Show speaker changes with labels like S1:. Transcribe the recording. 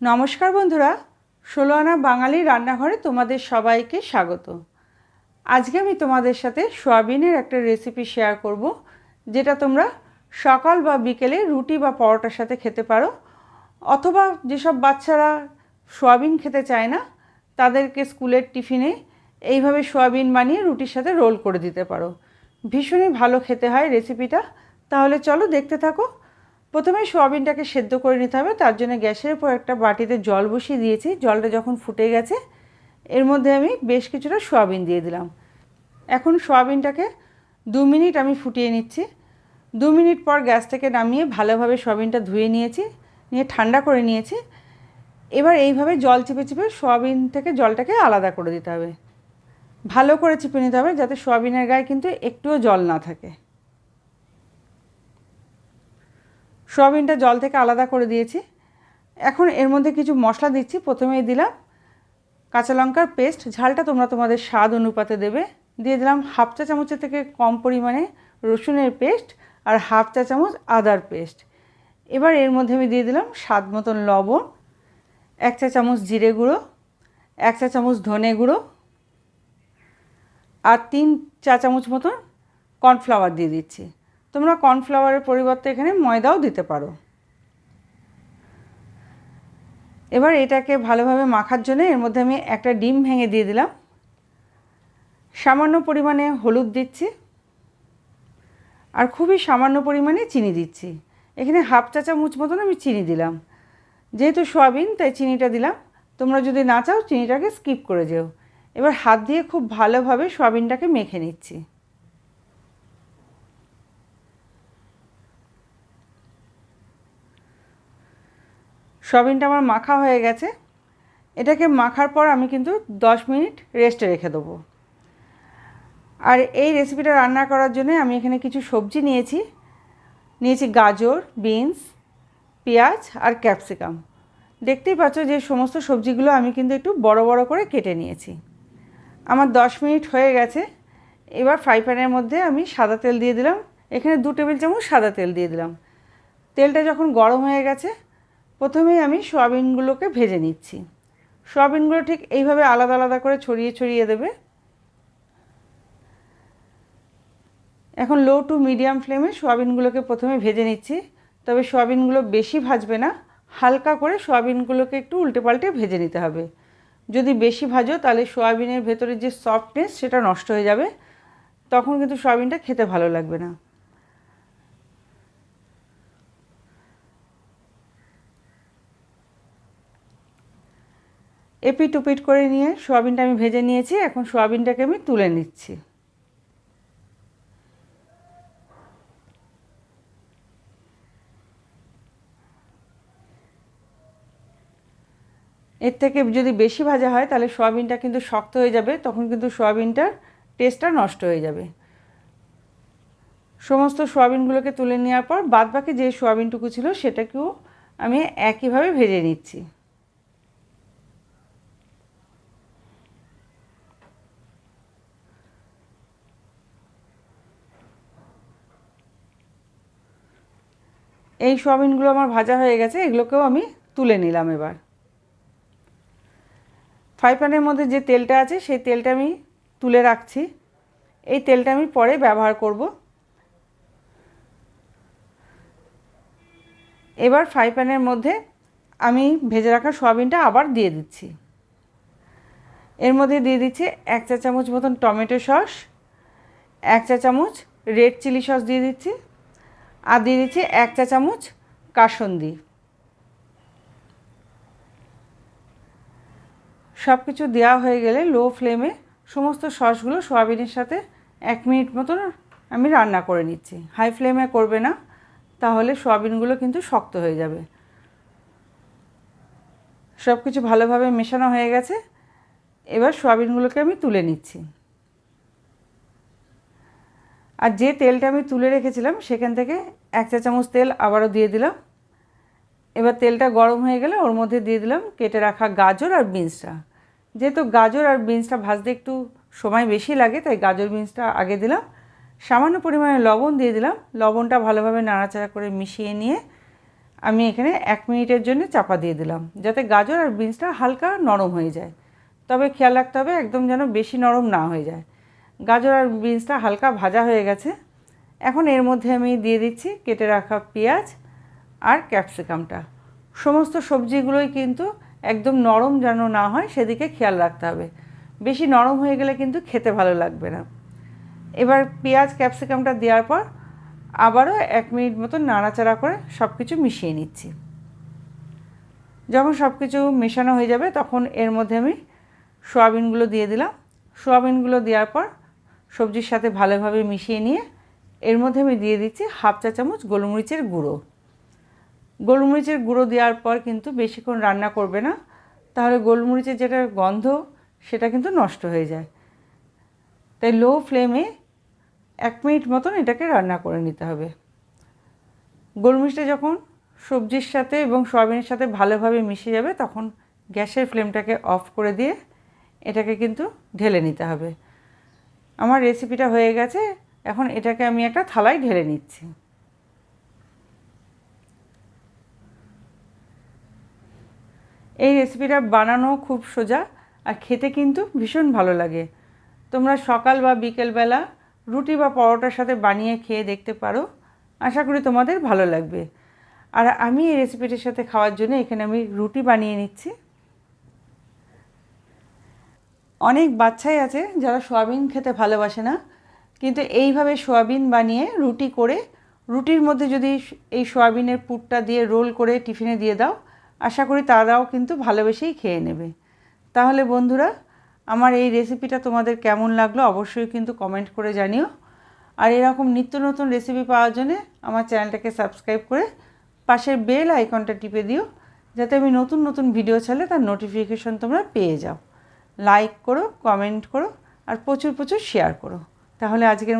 S1: নমস্কার বন্ধুরা ষোলো আনা বাঙালি রান্নাঘরে তোমাদের সবাইকে স্বাগত। আজকে আমি তোমাদের সাথে সোয়াবিনের একটা রেসিপি শেয়ার করব, যেটা তোমরা সকাল বা বিকেলে রুটি বা পরোটার সাথে খেতে পারো, অথবা যেসব বাচ্চারা সোয়াবিন খেতে চায় না, তাদেরকে স্কুলের টিফিনে এইভাবে সোয়াবিন বানিয়ে রুটির সাথে রোল করে দিতে পারো। ভীষণই ভালো খেতে হয় রেসিপিটা, তাহলে চলো দেখতে থাকো প্রথমে সোয়াবিনটাকে সেদ্ধ করে নিতে হবে, তার জন্য গ্যাসের উপর একটা বাটিতে জল বসিয়ে দিয়েছি। জলটা যখন ফুটে গেছে, এর মধ্যে আমি বেশ কিছুটা সোয়াবিন দিয়ে দিলাম। এখন সোয়াবিনটাকে দু মিনিট আমি ফুটিয়ে নিচ্ছি। দু মিনিট পর গ্যাস থেকে নামিয়ে ভালোভাবে সোয়াবিনটা ধুয়ে নিয়েছি, নিয়ে ঠান্ডা করে নিয়েছি। এবার এইভাবে জল চেপে চেপে সোয়াবিন থেকে জলটাকে আলাদা করে দিতে হবে। ভালো করে চেপে নিতে হবে যাতে সোয়াবিনের গায়ে কিন্তু একটুও জল না থাকে। সোয়াবিনটা জল থেকে আলাদা করে দিয়েছি। এখন এর মধ্যে কিছু মশলা দিচ্ছি। প্রথমেই দিলাম কাঁচা লঙ্কার পেস্ট। ঝালটা তোমরা তোমাদের স্বাদ অনুপাতে দেবে। দিয়ে দিলাম হাফ চা চামচের থেকে কম পরিমাণে রসুনের পেস্ট আর হাফ চা চামচ আদার পেস্ট। এবার এর মধ্যে আমি দিয়ে দিলাম স্বাদ মতন লবণ, এক চা চামচ জিরে গুঁড়ো, এক চা চামচ ধনে গুঁড়ো আর তিন চা চামচ মতন কর্নফ্লাওয়ার দিয়ে দিচ্ছি। তোমরা কর্নফ্লাওয়ারের পরিবর্তে এখানে ময়দাও দিতে পারো। এবার এটাকে ভালোভাবে মাখার জন্য এর মধ্যে আমি একটা ডিম ভেঙে দিয়ে দিলাম। সামান্য পরিমাণে হলুদ দিচ্ছি আর খুবই সামান্য পরিমাণে চিনি দিচ্ছি। এখানে হাফ চা চামচ মতন আমি চিনি দিলাম। যেহেতু সয়াবিন, তাই চিনিটা দিলাম। তোমরা যদি না চাও, চিনিটাকে স্কিপ করে যেও। এবার হাত দিয়ে খুব ভালোভাবে সয়াবিনটাকে মেখে নিচ্ছি। সয়াবিনটা আমার মাখা হয়ে গেছে। এটাকে মাখার পর আমি কিন্তু দশ মিনিট রেস্টে রেখে দেবো। আর এই রেসিপিটা রান্না করার জন্য আমি এখানে কিছু সবজি নিয়েছি। নিয়েছি গাজর বিনস পেঁয়াজ আর ক্যাপসিকাম দেখতেই পাচ্ছ যে সমস্ত সবজিগুলো আমি কিন্তু একটু বড় বড় করে কেটে নিয়েছি। আমার দশ মিনিট হয়ে গেছে। এবার ফ্রাই প্যানের মধ্যে আমি সাদা তেল দিয়ে দিলাম। এখানে দু টেবিল চামচ সাদা তেল দিয়ে দিলাম। তেলটা যখন গরম হয়ে গেছে প্রথমেই আমি সোয়াবিনগুলোকে ভেজে নিচ্ছি। সোয়াবিনগুলো ঠিক এইভাবে আলাদা আলাদা করে ছড়িয়ে ছড়িয়ে দেবে। এখন লো টু মিডিয়াম ফ্লেমে সোয়াবিনগুলোকে প্রথমে ভেজে নিচ্ছি। তবে সোয়াবিনগুলো বেশি ভাজবে না, হালকা করে সোয়াবিনগুলোকে একটু উল্টে পাল্টে ভেজে নিতে হবে। যদি বেশি ভাজো, তাহলে সোয়াবিনের ভেতরে যে সফটনেস সেটা নষ্ট হয়ে যাবে। তখন কিন্তু সোয়াবিনটা খেতে ভালো লাগবে না। এপিট উপিট করে নিয়ে সোয়াবিনটা আমি ভেজে নিয়েছি, এখন সোয়াবিনটাকে আমি তুলে নিচ্ছি। এর থেকে যদি বেশি ভাজা হয়, তাহলে সোয়াবিনটা কিন্তু শক্ত হয়ে যাবে, তখন কিন্তু সোয়াবিনটার টেস্টটা নষ্ট হয়ে যাবে। সমস্ত সোয়াবিনগুলোকে তুলে নেওয়ার পর বাদবাকি যে সোয়াবিনটুকু ছিল, সেটাকেও আমি একইভাবে ভেজে নিচ্ছি। এই সোয়াবিনগুলো আমার ভাজা হয়ে গেছে, এগুলোকেও আমি তুলে নিলাম এবার। ফ্রাই প্যানের মধ্যে যে তেলটা আছে, সেই তেলটা আমি তুলে রাখছি। এই তেলটা আমি পরে ব্যবহার করব। এবার ফ্রাই প্যানের মধ্যে আমি ভেজে রাখা সোয়াবিনটা আবার দিয়ে দিচ্ছি। এর মধ্যে দিয়ে দিচ্ছি এক চা চামচ মতন টমেটো সস, এক চা চামচ রেড চিলি সস দিয়ে দিচ্ছি। আর দিয়ে দিচ্ছি এক চা চামচ কাসন্দি। সব কিছু দেওয়া হয়ে গেলে লো ফ্লেমে সমস্ত সসগুলো সোয়াবিনের সাথে এক মিনিট মতন আমি রান্না করে নিচ্ছি। হাই ফ্লেমে করবে না, তাহলে সোয়াবিনগুলো কিন্তু শক্ত হয়ে যাবে। সব কিছু ভালোভাবে মেশানো হয়ে গেছে। এবার সোয়াবিনগুলোকে আমি তুলে নিচ্ছি। আর যে তেলটা আমি তুলে রেখেছিলাম, সেখান থেকে এক চা চামচ তেল আবারও দিয়ে দিলাম। এবার তেলটা গরম হয়ে গেলে ওর মধ্যে দিয়ে দিলাম কেটে রাখা গাজর আর বিনসটা। যেহেতু গাজর আর বিনসটা ভাজতে একটু সময় বেশি লাগে, তাই গাজর বিনসটা আগে দিলাম। সামান্য পরিমাণে লবণ দিয়ে দিলাম। লবণটা ভালোভাবে নাড়াচাড়া করে মিশিয়ে নিয়ে আমি এখানে এক মিনিটের জন্য চাপা দিয়ে দিলাম, যাতে গাজর আর বিনসটা হালকা নরম হয়ে যায়। তবে খেয়াল রাখতে হবে একদম যেন বেশি নরম না হয়ে যায়। গাজর আর বিনসটা হালকা ভাজা হয়ে গেছে। এখন এর মধ্যে আমি দিয়ে দিচ্ছি কেটে রাখা পেঁয়াজ আর ক্যাপসিকামটা। সমস্ত সবজিগুলোই কিন্তু একদম নরম যেন না হয় সেদিকে খেয়াল রাখতে হবে। বেশি নরম হয়ে গেলে কিন্তু খেতে ভালো লাগবে না। এবার পেঁয়াজ, ক্যাপসিকামটা দেওয়ার পর আবারও এক মিনিট মতো নাড়াচাড়া করে সব কিছু মিশিয়ে নিচ্ছি। যখন সব কিছু মেশানো হয়ে যাবে তখন এর মধ্যে আমি সোয়াবিনগুলো দিয়ে দিলাম। সোয়াবিনগুলো দেওয়ার পর সবজির সাথে ভালোভাবে মিশিয়ে নিয়ে এর মধ্যে আমি দিয়ে দিচ্ছি হাফ চা চামচ গোলমরিচের গুঁড়ো। গোলমরিচের গুঁড়ো দেওয়ার পর কিন্তু বেশিক্ষণ রান্না করবে না, তাহলে গোলমরিচের যেটা গন্ধ সেটা কিন্তু নষ্ট হয়ে যায়। তাই লো ফ্লেমে এক মিনিট মতন এটাকে রান্না করে নিতে হবে। গোলমরিচটা যখন সবজির সাথে এবং সয়াবিনের সাথে ভালোভাবে মিশে যাবে, তখন গ্যাসের ফ্লেমটাকে অফ করে দিয়ে এটাকে কিন্তু ঢেলে নিতে হবে। আমার রেসিপিটা হয়ে গেছে, এখন এটাকে আমি একটা থালায় ঢেলে নিচ্ছি। এই রেসিপিটা বানানো খুব সোজা আর খেতে কিন্তু ভীষণ ভালো লাগে। তোমরা সকাল বা বিকেলবেলা রুটি বা পরোটার সাথে বানিয়ে খেয়ে দেখতে পারো, আশা করি তোমাদের ভালো লাগবে। আর আমি এই রেসিপিটির সাথে খাওয়ার জন্য এখানে আমি রুটি বানিয়ে নিচ্ছি। অনেক বাচ্চাই আছে যারা সোয়াবিন খেতে ভালোবাসে না, কিন্তু এইভাবে সোয়াবিন বানিয়ে রুটি করে, রুটির মধ্যে যদি এই সোয়াবিনের পুরটা দিয়ে রোল করে টিফিনে দিয়ে দাও, আশা করি তারাও কিন্তু ভালোবেসেই খেয়ে নেবে। তাহলে বন্ধুরা, আমার এই রেসিপিটা তোমাদের কেমন লাগল অবশ্যই কিন্তু কমেন্ট করে জানিও। আর এরকম নিত্য নতুন রেসিপি পাওয়ার জন্যে আমার চ্যানেলটাকে সাবস্ক্রাইব করে পাশের বেল আইকনটা টিপে দিও, যাতে আমি নতুন নতুন ভিডিও ছাড়লে তার নোটিফিকেশন তোমরা পেয়ে যাও। লাইক করো কমেন্ট করো আর প্রচুর প্রচুর শেয়ার করো। তাহলে আজকের মতো